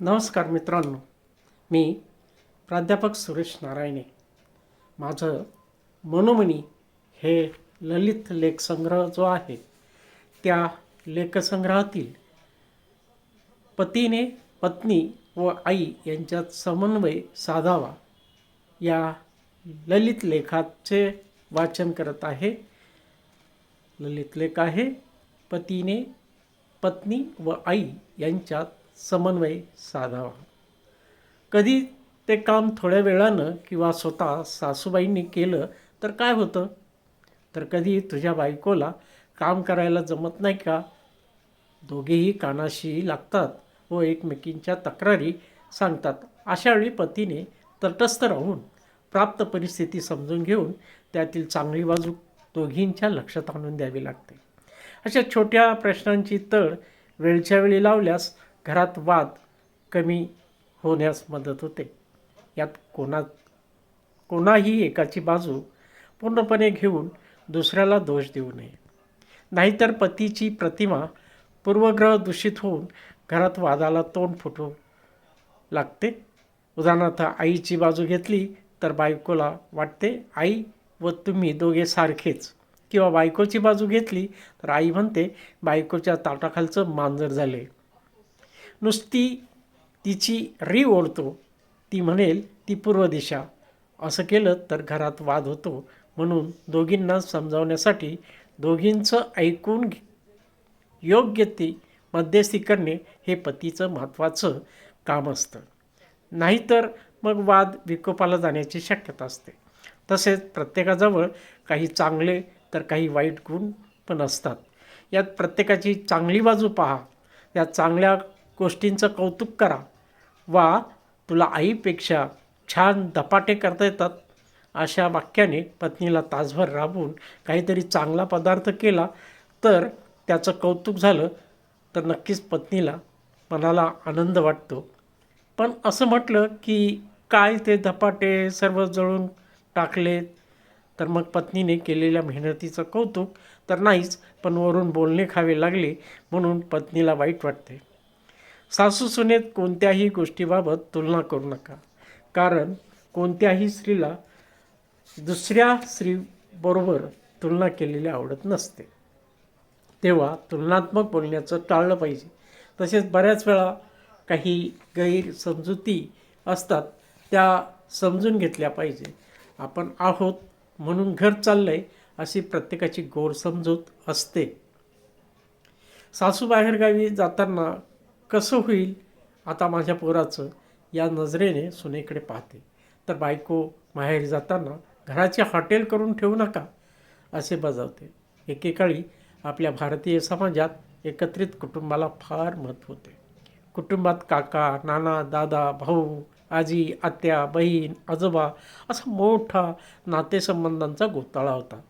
नमस्कार मित्रांनो. मी प्राध्यापक सुरेश नारायणे. माझं मनोमनी हे ललित लेखसंग्रह जो आहे त्या लेखसंग्रहातील पतीने पत्नी व आई यांच्यात समन्वय साधावा या ललित लेखाचे वाचन करत आहे. ललित लेख आहे. पतीने पत्नी व आई यांच्यात समन्वय साधावा. कधी ते काम थोड्या वेळानं किंवा स्वतः सासूबाईंनी केलं तर काय होतं? तर कधी तुझ्या बायकोला काम करायला जमत नाही का? दोघेही कानाशी लागतात व एकमेकींच्या तक्रारी सांगतात. अशावेळी पतीने तटस्थ राहून प्राप्त परिस्थिती समजून घेऊन त्यातील चांगली बाजू दोघींच्या लक्षात आणून द्यावी लागते. अशा छोट्या प्रश्नांची तळ वेळच्या वेळी लावल्यास घरात वाद कमी होण्यास मदत होते. यात कोणा कोणाही एकाची बाजू पूर्णपणे घेऊन दुसऱ्याला दोष देऊ नये. नाहीतर पतीची प्रतिमा पूर्वग्रह दूषित होऊन घरात वादाला तोंड फुटू लागते. उदाहरणार्थ आईची बाजू घेतली तर बायकोला वाटते आई व तुम्ही दोघे सारखेच. किंवा बायकोची बाजू घेतली तर आई म्हणते बायकोच्या ताटाखालचं मांजर झाले. नुसती तिची री ओढतो. ती म्हणेल ती पूर्व दिशा. असं केलं तर घरात वाद होतो. म्हणून दोघींना समजावण्यासाठी दोघींचं ऐकून योग्य ती मध्यस्थी करणे हे पतीचं महत्त्वाचं काम असतं. नाहीतर मग वाद विकोपाला जाण्याची शक्यता असते. तसेच प्रत्येकाजवळ काही चांगले तर काही वाईट गुण पण असतात. यात प्रत्येकाची चांगली बाजू पहा. या चांगल्या गोष्टींचं कौतुक करा. वा तुला आईपेक्षा छान धपाटे करता येतात. अशा वाक्याने पत्नीला तासभर राबवून काहीतरी चांगला पदार्थ केला तर त्याचं कौतुक झालं तर नक्कीच पत्नीला मनाला आनंद वाटतो. पण असं म्हटलं की काय ते धपाटे सर्व जळून टाकले? तर मग पत्नीने केलेल्या मेहनतीचं कौतुक तर नाहीच पण वरून बोलणे खावे लागले म्हणून पत्नीला वाईट वाटते. सासू सुनेत कोणत्याही गोष्टीबाबत तुलना करू नका. कारण कोणत्याही स्त्रीला दुसऱ्या स्त्रीबरोबर तुलना केलेली आवडत नसते. तेव्हा तुलनात्मक बोलण्याचं टाळलं पाहिजे. तसेच बऱ्याच वेळा काही गैरसमजुती असतात त्या समजून घेतल्या पाहिजे. आपण आहोत म्हणून घर चाललं आहे अशी प्रत्येकाची गोर समजूत असते. सासू बाहेरगावी जाताना कसं होईल आता माझ्या पोराचं या नजरेने सुनेकडे पाहते. तर बायको माहेरी जाताना घराचे हॉटेल करून ठेवू नका असे बजावते. एकेकाळी आपल्या भारतीय समाजात एकत्रित कुटुंबाला फार महत्त्व होते. कुटुंबात काका नाना दादा भाऊ आजी आत्या बहीण आजोबा असा मोठा नातेसंबंधांचा गोताळा होता.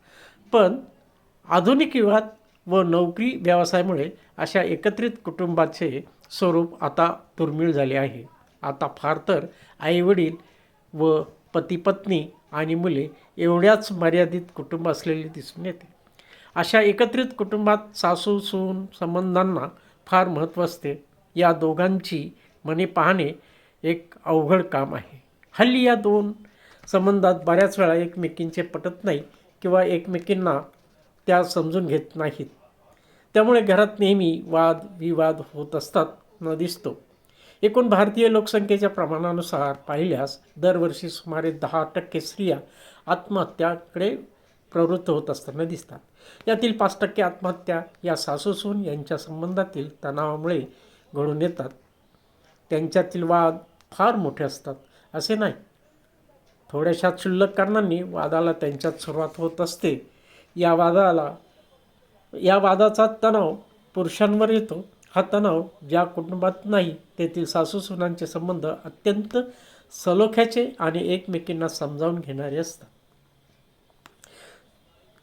पण आधुनिक युगात व नोकरी व्यवसायामुळे अशा एकत्रित कुटुंबाचे स्वरूप आता दुर्मिळ झाले आहे. आता फार तर आईवडील व पती पत्नी आणि मुले एवढ्याच मर्यादित कुटुंब असलेले दिसून येते. अशा एकत्रित कुटुंबात सासू सून संबंधांना फार महत्त्व असते. या दोघांची मने पाहणे एक अवघड काम आहे. हल्ली या दोन संबंधात बऱ्याच वेळा एकमेकींचे पटत नाही किंवा एकमेकींना त्या समजून घेत नाहीत. त्यामुळे घरात नेहमी वाद विवाद होत असतात न दिसतो. एकूण भारतीय लोकसंख्येच्या प्रमाणानुसार पाहिल्यास दरवर्षी सुमारे दहा टक्के स्त्रिया आत्महत्याकडे प्रवृत्त होत असताना दिसतात. यातील पाच टक्के आत्महत्या या सासूसून यांच्या संबंधातील तणावामुळे घडून येतात. त्यांच्यातील वाद फार मोठे असतात असे नाही. थोड्याशा क्षुल्लक कारणांनी वादाला त्यांच्यात सुरुवात होत असते. या वादाला या वादाचा तणाव पुरुषांवर येतो. हा तणाव ज्या कुटुंबात नाही तेथील सासू सुनांचे संबंध अत्यंत सलोख्याचे आणि एकमेकींना समजावून घेणारे असतात.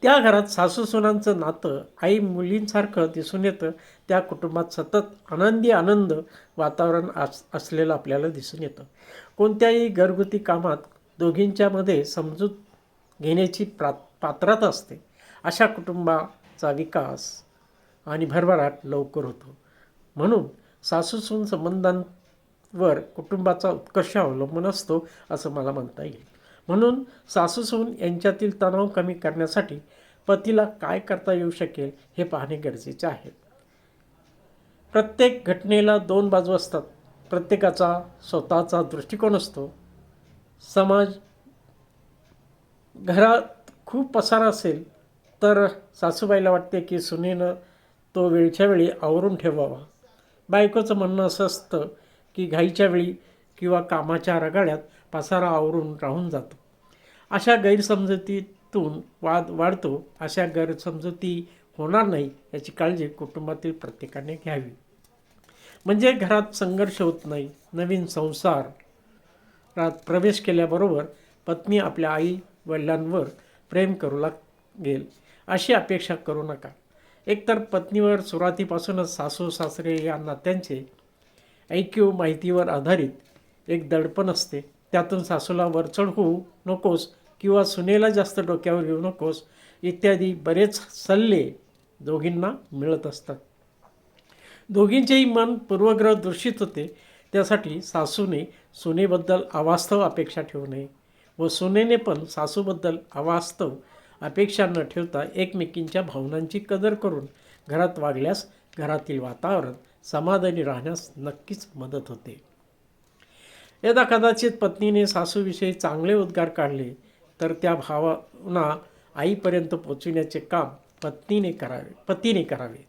त्या घरात सासू सुनांचं नातं आई मुलींसारखं दिसून येतं. त्या कुटुंबात सतत आनंदी आनंद वातावरण अस असलेलं आपल्याला दिसून येतं. कोणत्याही घरगुती कामात दोघींच्यामध्ये समजूत घेण्याची प्रा पात्रता असते. अशा चा विकास आणि भरभराट लवकर होतो. म्हणून सासूसून संबंधांवर कुटुंबाचा उत्कर्ष अवलंबून असतो असं मला म्हणता येईल. म्हणून सासूसून यांच्यातील तणाव कमी करण्यासाठी पतीला काय करता येऊ शकेल हे पाहणे गरजेचे आहे. प्रत्येक घटनेला दोन बाजू असतात. प्रत्येकाचा स्वतःचा दृष्टिकोन असतो. समाज घरात खूप पसारा असेल तर सासूबाईला वाटते की सुनेनं तो वेळच्या वेळी आवरून ठेवावा. बायकोचं म्हणणं असं असतं की घाईच्या वेळी किंवा कामाच्या रगाड्यात पसारा आवरून राहून जातो. अशा गैरसमजुतीतून वाद वाढतो अशा गैरसमजुती होणार नाही याची काळजी कुटुंबातील प्रत्येकाने घ्यावी. म्हणजे घरात संघर्ष होत नाही नवीन संसारात प्रवेश केल्याबरोबर पत्नी आपल्या आई वडिलांवर प्रेम करू लागेल. अशी अपेक्षा करू नका. एकतर पत्नीवर सुरुवातीपासूनच सासू सासरे या नात्यांचे ऐक्यू माहितीवर आधारित एक दडपण असते. त्यातून सासूला वरचढ होऊ नकोस किंवा सुनेला जास्त डोक्यावर घेऊ नकोस इत्यादी बरेच सल्ले दोघींना मिळत असतात. दोघींचेही मन पूर्वग्रह दूषित होते. त्यासाठी सासूने सुनेबद्दल अवास्तव अपेक्षा ठेवू नये व सुनेने पण सासूबद्दल अवास्तव अपेक्षा न ठेवता एकमेकींच्या भावनांची कदर करून घरात वागल्यास घरातील वातावरण समाधानी राहण्यास नक्कीच मदत होते. यदा कदाचित पत्नीने सासूविषयी चांगले उद्गार काढले तर त्या भावना आईपर्यंत पोचविण्याचे काम पत्नीने करावे पतीने करावे.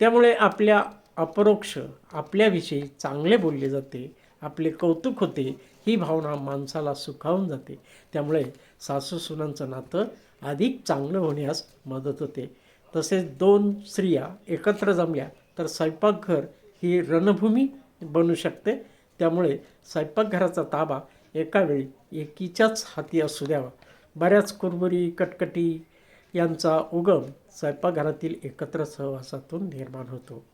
त्यामुळे आपल्या अपरोक्ष आपल्याविषयी चांगले बोलले जाते. आपले कौतुक होते ही भावना माणसाला सुखावून जाते. त्यामुळे सासू सुनांचं नातं अधिक चांगलं होण्यास मदत होते. तसेच दोन स्त्रिया एकत्र जमल्या तर स्वयंपाकघर ही रणभूमी बनू शकते. त्यामुळे स्वयंपाकघराचा ताबा एका वेळी एकीच्याच हाती असू द्यावा. बऱ्याच कुरबुरी कटकटी यांचा उगम स्वयंपाकघरातील एकत्र सहवासातून निर्माण होतो.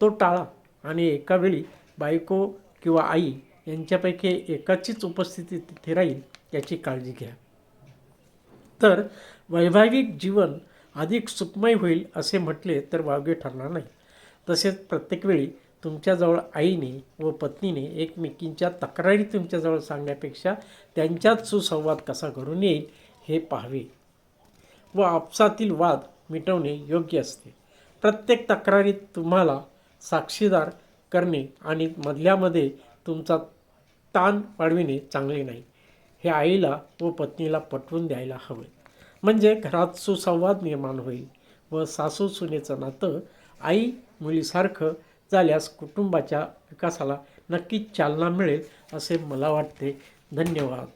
तो टाळा आणि एका वेळी बायको किंवा आई यांच्यापैकी एकाचीच उपस्थिती तिथे राहील याची काळजी घ्या. तर वैवाहिक जीवन अधिक सुखमय होईल असे म्हटले तर वावगे ठरणार नाही. तसेच प्रत्येक वेळी तुमच्याजवळ आईने व पत्नीने एकमेकींच्या तक्रारी तुमच्याजवळ सांगण्यापेक्षा त्यांच्यात सुसंवाद कसा घडून येईल हे पाहावे व आपसातील वाद मिटवणे योग्य असते. प्रत्येक तक्रारीत तुम्हाला साक्षीदार करणे आणि मधल्यामध्ये तुमचा ताण वाढविणे चांगले नाही. हे आईला व पत्नीला पटवून द्यायला हवे. म्हणजे घरात सुसंवाद निर्माण होईल व सासू सुनेचं नातं आई मुलीसारखं झाल्यास कुटुंबाच्या विकासाला नक्कीच चालना मिळेल असे मला वाटते. धन्यवाद.